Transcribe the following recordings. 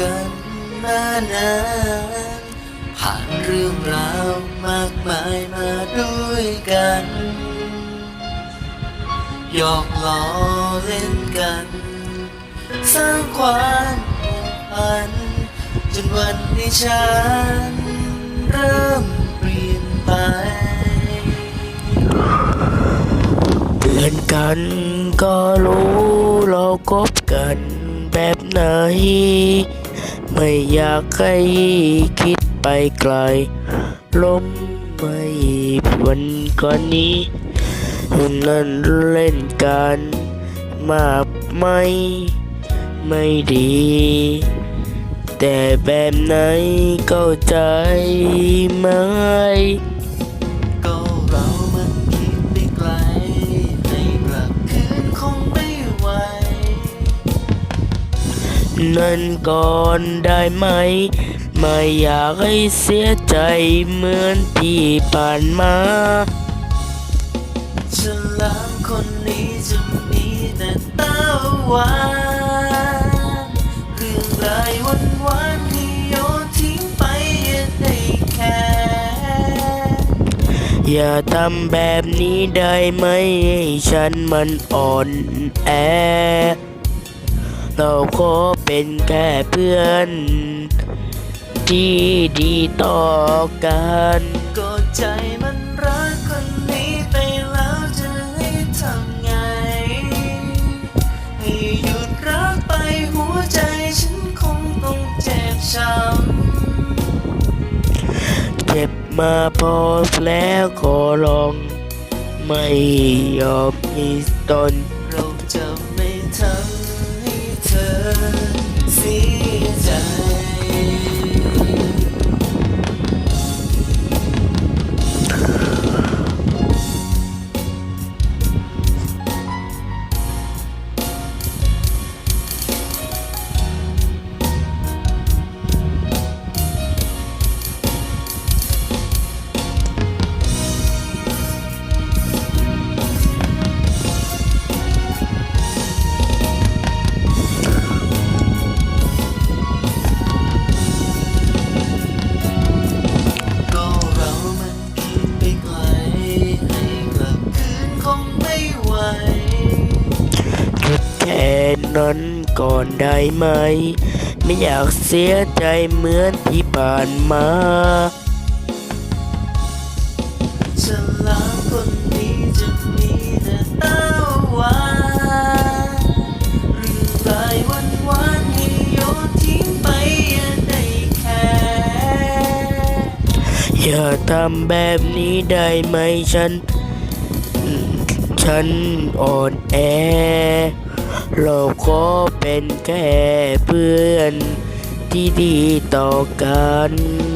กันมานานผ่านเรื่องราวมากมายมาด้วยกันหยอกล้อเล่นกัน สร้างความผูกพัน จนวันที่ฉัน เริ่มเปลี่ยนไปเตือนกันก็รู้เราคบกันแบบไหน ไม่อยากให้คิดไปไกล ล้มไม่วันก่อนนี้นั่นเล่นกันมากไม่ไม่ดี แต่แบบไหนเข้าใจไหม นั่นก่อนได้ไหม ไม่อยากให้เสียใจเหมือนที่ผ่านมาฉลามคนนี้จะมีแต่ตาหวานเรื่องรายวันวันๆที่โยนทิ้งไปอย่าได้แค่อย่าทำแบบนี้ได้ไหมให้ฉันมันอ่อนแอ เราขอเป็นแค่เพื่อน ที่ดีต่อกันก็ใจมันรักคนนี้ไปแล้วจะให้ทำไง ให้หยุดรักไปหัวใจฉันคงต้องเจ็บช้ำเจ็บมาพอแล้วขอลอง ไม่ยอมให้ตน นั้นก่อนได้ไหม ไม่อยากเสียใจเหมือนที่ผ่านมาฉลามคนนี้จะมีแต่ตาหวานเรื่องรายวันวันๆให้โยนทิ้งไปอย่าได้แค่ อย่าทำแบบนี้ได้ไหมฉัน ฉันอ่อนแอ เราขอเป็นแค่เพื่อนที่ดีต่อกัน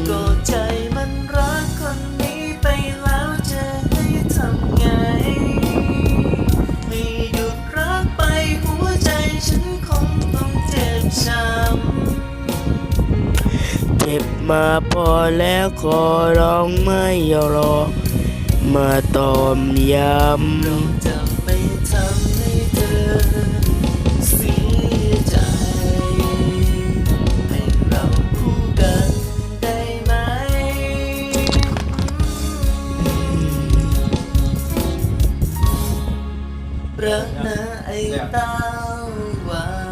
ก็ใจมันรักคนนี้ไปแล้วจะให้ทำไงให้หยุดรักไปหัวใจฉันคงต้องเจ็บช้ำเจ็บมาพอแล้วขอร้องไม่ยอรอ มาตอมยเราจะไม่ทำให้เธอเสียใจให้เราคู่กันได้ไหมรักนะไอ้ตาหวาน